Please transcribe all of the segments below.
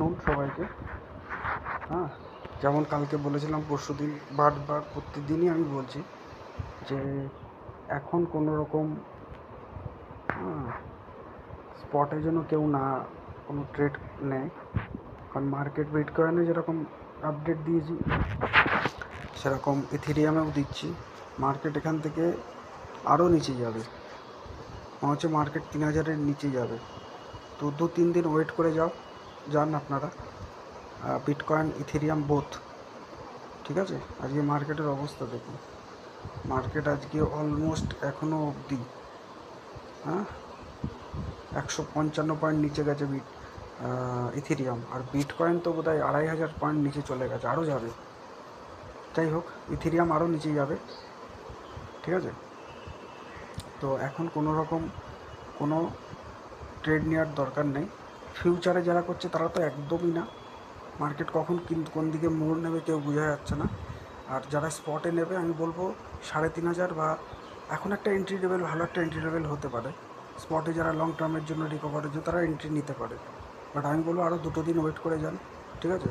নুন সবাইকে। হ্যাঁ যেমন কালকে বলেছিলাম, পরশু দিন, বারবার প্রত্যেকদিনই আমি বলছি যে এখন কোনো রকম স্পটে যেন কেউ না, কোনো ট্রেড নেয়। কারণ মার্কেট বিটকয়েনে যেরকম আপডেট দিয়েছি, সেরকম ইথিরিয়ামেও দিচ্ছি। মার্কেট এখান থেকে আরও নিচে যাবে। মনে হচ্ছে মার্কেট তিন হাজারের নিচে যাবে। তো দু তিন দিন ওয়েট করে যাও। যান আপনারা। বিটকয়েন ইথেরিয়াম বোথ ঠিক আছে? আজকে মার্কেটের অবস্থা দেখুন। মার্কেট আজকে অলমোস্ট এখনও অবধি হ্যাঁ? একশো পঞ্চান্ন পয়েন্ট নিচে গেছে বিট ইথেরিয়াম আর বিটকয়েন তো বোধহয় আড়াই হাজার পয়েন্ট নিচে চলে গেছে আরও যাবে। যাই হোক ইথেরিয়াম আরও নিচে যাবে। ঠিক আছে? তো এখন কোনো রকম কোনো ট্রেড নেওয়ার দরকার নেই। ফিউচারে যারা করছে তারা তো একদমই না। মার্কেট কখন কোন দিকে মোড় নেবে কেউ বোঝা যাচ্ছে না। আর যারা স্পটে নেবে, আমি বলব সাড়ে তিন হাজার বা এখন একটা এন্ট্রি লেভেল ভালো একটা এন্ট্রি লেভেল হতে পারে। স্পটে যারা লং টার্মের জন্য রিকভারের জন্য তারা এন্ট্রি নিতে পারে। বাট আমি বলব আরও দুটো দিন ওয়েট করে যান, ঠিক আছে?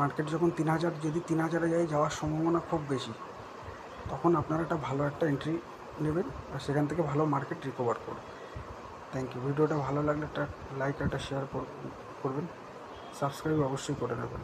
মার্কেট যখন তিন হাজার, যদি তিন হাজারে যায়, যাওয়ার সম্ভাবনা খুব বেশি। তখন আপনারা একটা ভালো একটা এন্ট্রি নেবেন আর সেখান থেকে ভালো মার্কেট রিকভার করুন। থ্যাংক ইউ ভিডিওটা ভালো লাগলে একটা লাইক একটা শেয়ার করবেন। সাবস্ক্রাইব অবশ্যই করে নেবেন